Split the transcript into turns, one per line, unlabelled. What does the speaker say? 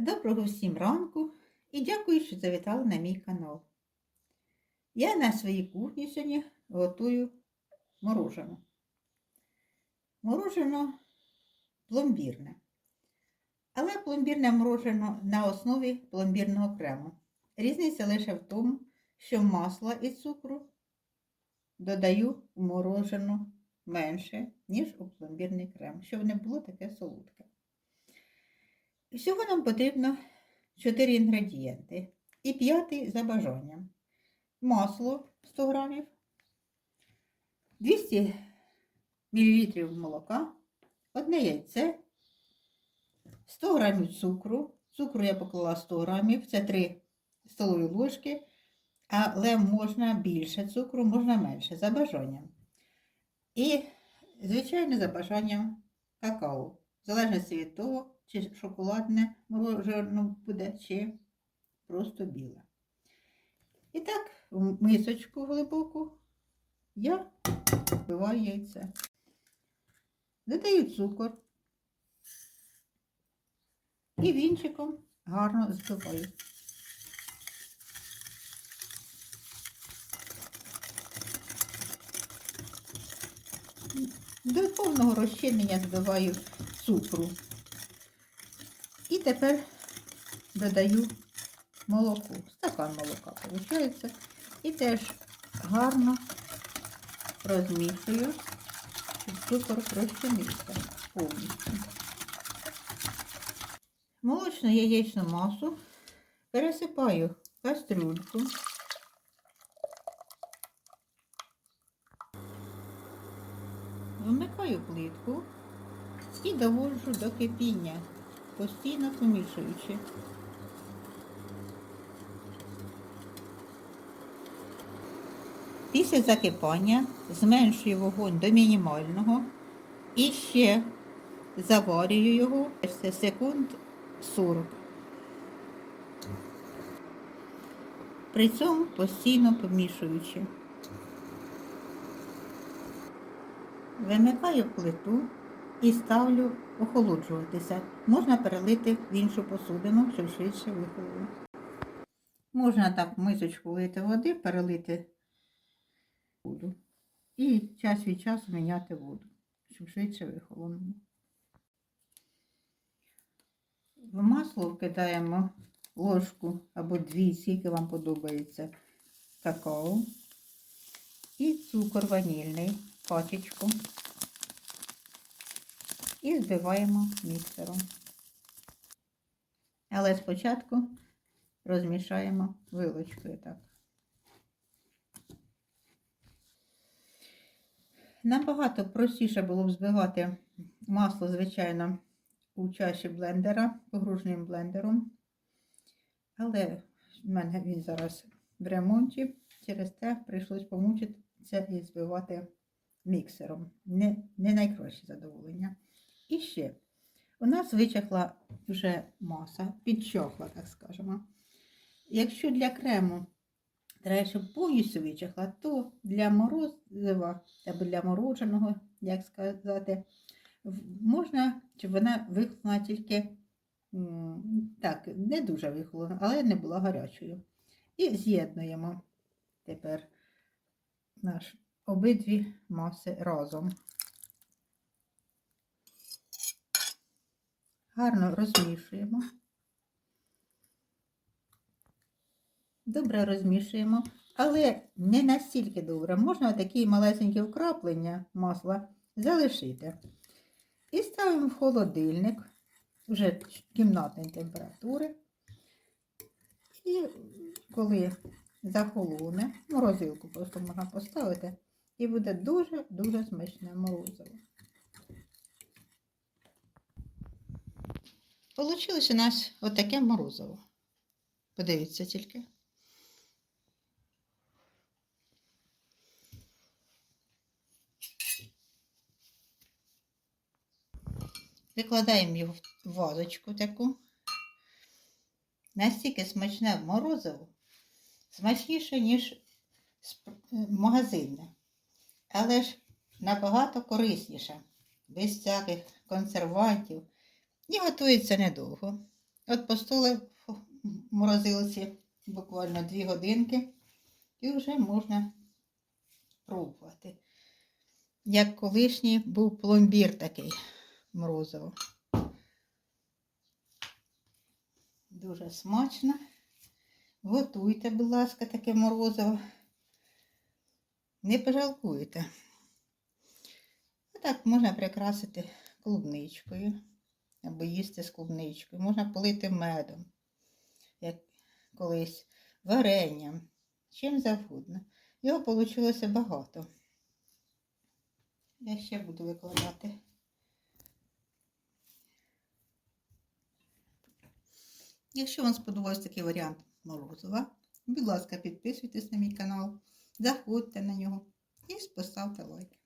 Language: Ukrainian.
Доброго всім ранку і дякую, що завітали на мій канал. Я на своїй кухні сьогодні готую морожене. Морожено пломбірне. Але пломбірне морожено на основі пломбірного крему. Різниця лише в тому, що масла і цукру додаю в морожену менше, ніж у пломбірний крем, щоб не було таке солодке. Всього нам потрібно 4 інгредієнти. І п'ятий за бажанням. Масло 100 грамів, 200 мл молока, одне яйце, 100 грамів цукру. Цукру я поклала 100 грамів, це 3 столові ложки, але можна більше цукру, можна менше, за бажанням. І, звичайно, за бажанням какао. В залежності від того, чи шоколадне морожене буде, чи просто біле. І так, в мисочку глибоку я вбиваю яйце. Додаю цукор і вінчиком гарно збиваю. До повного розчинення збиваю цукру. І тепер додаю молоко, стакан молока, виходить. І теж гарно розмішую, щоб цукор розчинився повністю. Молочну яєчну масу пересипаю в кастрюльку. Вмикаю плитку і доводжу до кипіння, постійно помішуючи. Після закипання зменшую вогонь до мінімального і ще заварюю його секунд 40. При цьому постійно помішуючи. Вимикаю плиту і ставлю охолоджуватися. Можна перелити в іншу посудину, щоб швидше вихололо. Можна так мисочку влити води, перелити воду. І час від часу міняти воду, щоб швидше вихолонуло. В масло вкидаємо ложку або дві, скільки вам подобається какао і цукор ванільний, пачечку. І збиваємо міксером. Але спочатку розмішаємо вилочкою так. Набагато простіше було б збивати масло, звичайно, у чаші блендера, погружним блендером. Але в мене він зараз в ремонті, через те прийшлось помучитися і збивати міксером. Не, не найкраще задоволення. І ще, у нас вичахла вже маса, підчохла, так скажемо. Якщо для крему треба, щоб повністю вичахла, то для морозива або для мороженого, як сказати, можна, щоб вона вихлонула тільки так, не дуже вихолона, але не була гарячою. І з'єднуємо тепер наш обидві маси разом. Гарно розмішуємо. Добре розмішуємо, але не настільки добре. Можна такі малесенькі вкраплення масла залишити. І ставимо в холодильник вже кімнатної температури. І коли захолоне, морозилку просто можна поставити, і буде дуже-дуже смачне морозиво. Получилось у нас отаке морозиво. Подивіться тільки. Викладаємо його в вазочку таку. Настільки смачне морозиво, смачніше, ніж магазинне. Але ж набагато корисніше, без всяких консервантів. І готується недовго. От постоли в морозилці буквально 2 годинки і вже можна пробувати. Як колишній був пломбір такий морозиво. Дуже смачно. Готуйте, будь ласка, таке морозиво. Не пожалкуєте. А так можна прикрасити клубничкою або їсти з клубничкою. Можна полити медом, як колись, варенням, чим завгодно. Його вийшло багато. Я ще буду викладати. Якщо вам сподобався такий варіант морозива, будь ласка, підписуйтесь на мій канал, заходьте на нього і поставте лайк.